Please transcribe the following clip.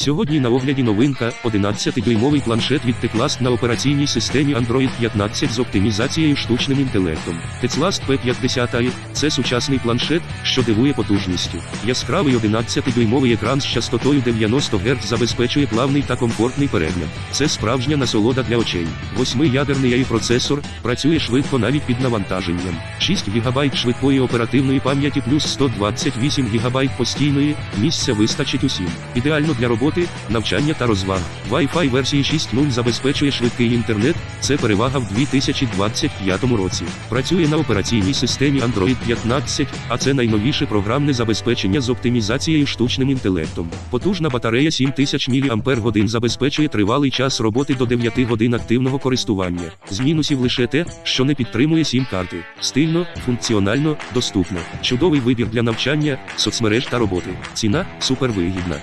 Сьогодні на огляді новинка 11-дюймовий планшет від Teclast на операційній системі Android 15 з оптимізацією штучним інтелектом. Teclast P50 – це сучасний планшет, що дивує потужністю. Яскравий 11-дюймовий екран з частотою 90 Гц забезпечує плавний та комфортний перегляд. Це справжня насолода для очей. Восьмиядерний AI процесор працює швидко навіть під навантаженням. 6 ГБ швидкої оперативної пам'яті плюс 128 ГБ постійної, місця вистачить усім. Ідеально для роботи, навчання та розваг. Wi-Fi версії 6.0 забезпечує швидкий інтернет, це перевага в 2025 році. Працює на операційній системі Android 15, а це найновіше програмне забезпечення з оптимізацією штучним інтелектом. Потужна батарея 7000 мАч забезпечує тривалий час роботи до 9 годин активного користування. З мінусів лише те, що не підтримує сім-карти. Стильно, функціонально, доступно. Чудовий вибір для навчання, соцмереж та роботи. Ціна супервигідна.